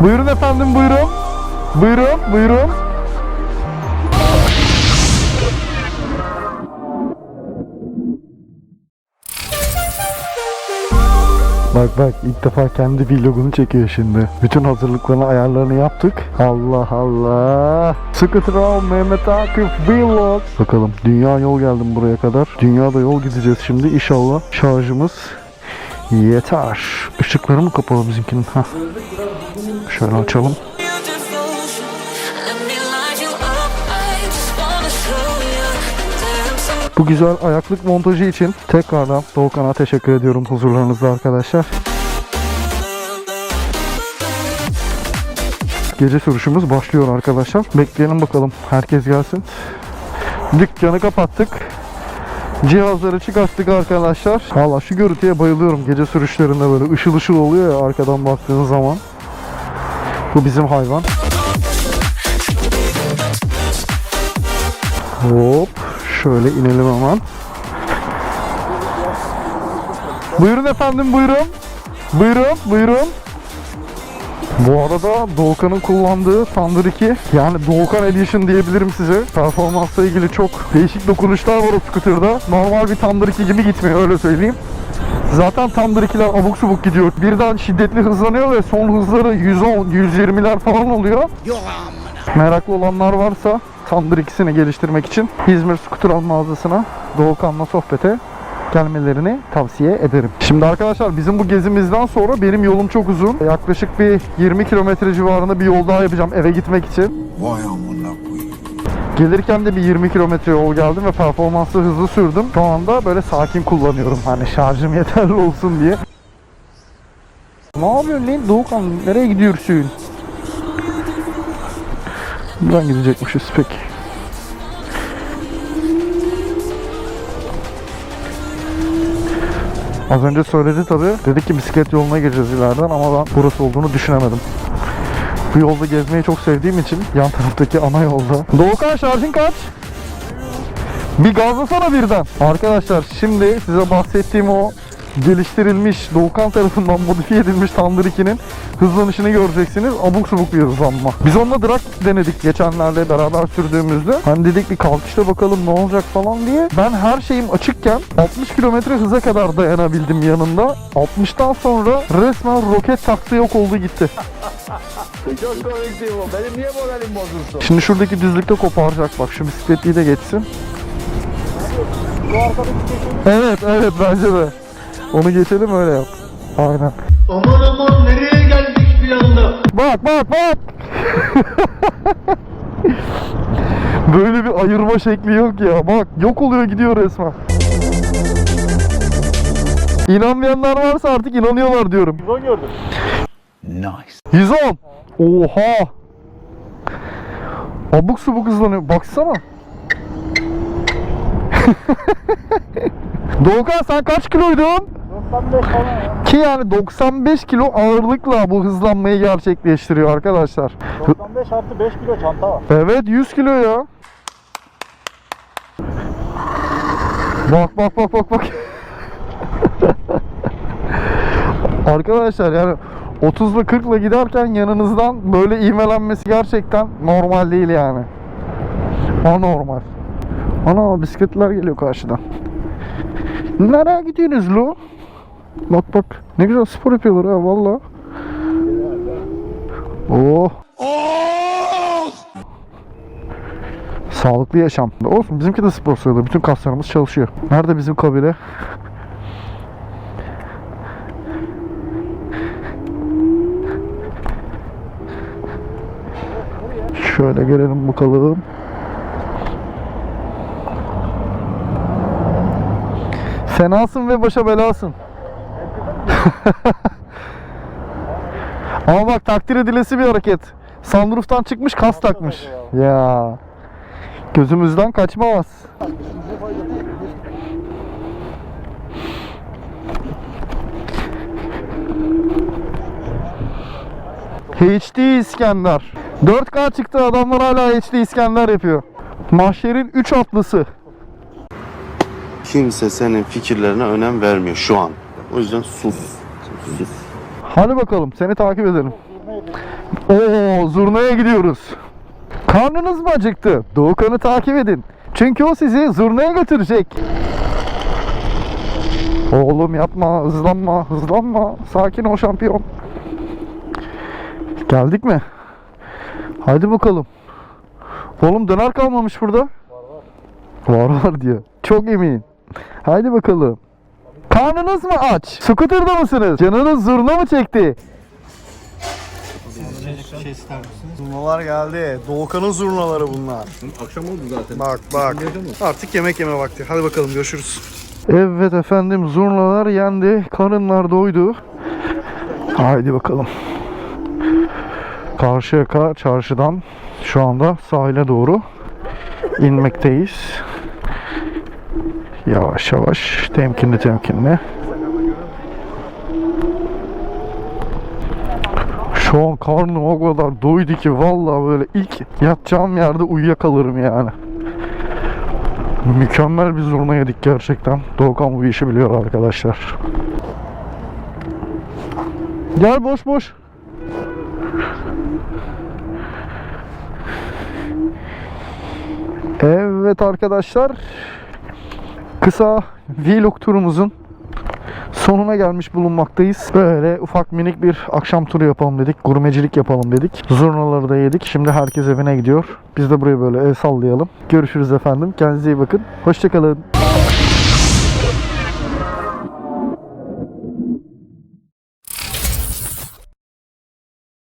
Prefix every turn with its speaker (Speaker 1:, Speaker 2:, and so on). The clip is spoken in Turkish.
Speaker 1: Buyurun efendim buyurun. Buyurun buyurun. Bak bak ilk defa kendi vlogunu çekiyor şimdi. Bütün hazırlıklarını ayarlarını yaptık. Allah Allah. Scooter Mehmet Akif Vlog. Bakalım dünya yol geldim buraya kadar. Dünyada yol gideceğiz şimdi inşallah. Şarjımız yeter. Işıkları mı kapalı bizimkinin? Hah. Şöyle açalım. Bu güzel ayaklık montajı için tekrardan Doğukan'a teşekkür ediyorum huzurlarınızda arkadaşlar. Gece sürüşümüz başlıyor arkadaşlar. Bekleyelim bakalım herkes gelsin. Dükkanı kapattık. Cihazları çıkarttık arkadaşlar. Valla şu görüntüye bayılıyorum gece sürüşlerinde böyle ışıl ışıl oluyor ya arkadan baktığın zaman. Bu bizim hayvan. Hop şöyle inelim hemen. Buyurun efendim buyurun. Buyurun buyurun. Bu arada Doğukan'ın kullandığı Thunder 2 yani Doğukan Edition diyebilirim size. Performansla ilgili çok değişik dokunuşlar var o scooter'da. Normal bir Thunder 2 gibi gitmiyor öyle söyleyeyim. Zaten Thunder 2'ler abuk subuk gidiyor. Birden şiddetli hızlanıyor ve son hızları 110, 120'ler falan oluyor. Meraklı olanlar varsa Thunder 2'sini geliştirmek için İzmir Al mağazasına Doğukan'la sohbete gelmelerini tavsiye ederim. Şimdi arkadaşlar bizim bu gezimizden sonra benim yolum çok uzun. Yaklaşık bir 20 kilometre civarında bir yol daha yapacağım eve gitmek için.
Speaker 2: Vay amına.
Speaker 1: Gelirken de bir 20 kilometre yol geldim ve performanslı hızlı sürdüm. Şu anda böyle sakin kullanıyorum hani şarjım yeterli olsun diye. Ne yapıyorsun lan Doğukan? Nereye gidiyorsun? Buradan gidecekmişiz peki. Az önce söyledi tabi. Dedik ki bisiklet yoluna gireceğiz ileriden ama ben burası olduğunu düşünemedim. Bu yolda gezmeyi çok sevdiğim için yan taraftaki ana yolda. Doğukan şarjın kaç? Bir gazlasana birden. Arkadaşlar şimdi size bahsettiğim o geliştirilmiş Doğukan tarafından modifiye edilmiş Thunder 2'nin hızlanışını göreceksiniz. Abuk subuk bir hızlanma. Biz onunla drag denedik geçenlerde beraber sürdüğümüzde. Hani dedik bir kalkışta bakalım ne olacak falan diye. Ben her şeyim açıkken 60 km hıza kadar dayanabildim yanında. 60'tan sonra resmen roket taktı yok oldu gitti.
Speaker 3: Çok komikti bu. Benim niye moralim bozulsun?
Speaker 1: Şimdi şuradaki düzlükte koparacak bak şu bisikletliği de geçsin. Evet evet bence de. Onu geçelim öyle yap. Aynen.
Speaker 3: Aman aman nereye geldik bir anda?
Speaker 1: Bak bak bak. Böyle bir ayırma şekli yok ya. Bak yok oluyor gidiyor resmen. İnanmayanlar varsa artık inanıyorlar diyorum.
Speaker 3: 110 gördüm.
Speaker 2: Nice.
Speaker 1: 110. Oha. Abuk subuk hızlanıyor. Baksana. Doğukan sen kaç kiloydun?
Speaker 3: 95 falan ya.
Speaker 1: Ki yani 95 kilo ağırlıkla bu hızlanmayı gerçekleştiriyor arkadaşlar.
Speaker 3: 95 artı 5 kilo çanta var.
Speaker 1: Evet 100 kilo ya. Bak bak bak bak bak. Arkadaşlar yani 30 ile 40 ile giderken yanınızdan böyle ivmelenmesi gerçekten normal değil yani. Anormal. Ana bisikletler geliyor karşıdan. Nereye gidiyorsunuz lo? Bak bak ne güzel spor yapıyorlar ha valla. Oh. Sağlıklı yaşam. Olsun bizimki de spor sayılır. Bütün kaslarımız çalışıyor. Nerede bizim kabile? Şöyle gelelim bakalım. Fenasın ve başa belasın. Ama bak takdir edilesi bir hareket. Sunroof'tan çıkmış kas takmış. Ya. Gözümüzden kaçmaz. HD İskender. 4K çıktı adamlar hala HD İskender yapıyor. Mahşerin 3 atlısı.
Speaker 4: Kimse senin fikirlerine önem vermiyor şu an. O yüzden sus. Sus.
Speaker 1: Hadi bakalım seni takip edelim. Oo zurnaya gidiyoruz. Karnınız mı acıktı? Doğukan'ı takip edin. Çünkü o sizi zurnaya götürecek. Oğlum yapma, hızlanma, hızlanma. Sakin ol şampiyon. Geldik mi? Haydi bakalım. Oğlum döner kalmamış burada. Var var. Var var diyor. Çok emin. Haydi bakalım. Karnınız mı aç? Scooter'da mısınız? Canınız zurna mı çekti?
Speaker 5: Zurnalar geldi. Doğukan'ın zurnaları bunlar.
Speaker 3: Akşam oldu zaten.
Speaker 5: Bak bak. Artık yemek yeme vakti. Hadi bakalım görüşürüz.
Speaker 1: Evet efendim zurnalar yendi. Karınlar doydu. Haydi bakalım. Karşıyaka çarşıdan şu anda sahile doğru inmekteyiz. Yavaş yavaş, temkinli temkinli. Şu an karnım o kadar doydu ki vallahi böyle ilk yatacağım yerde uyuyakalırım yani. Mükemmel bir zurna yedik gerçekten. Doğukan bu işi biliyor arkadaşlar. Gel boş boş. Evet arkadaşlar. Kısa vlog turumuzun sonuna gelmiş bulunmaktayız. Böyle ufak minik bir akşam turu yapalım dedik. Gurmecilik yapalım dedik. Zurnaları da yedik. Şimdi herkes evine gidiyor. Biz de buraya böyle el sallayalım. Görüşürüz efendim. Kendinize iyi bakın. Hoşçakalın.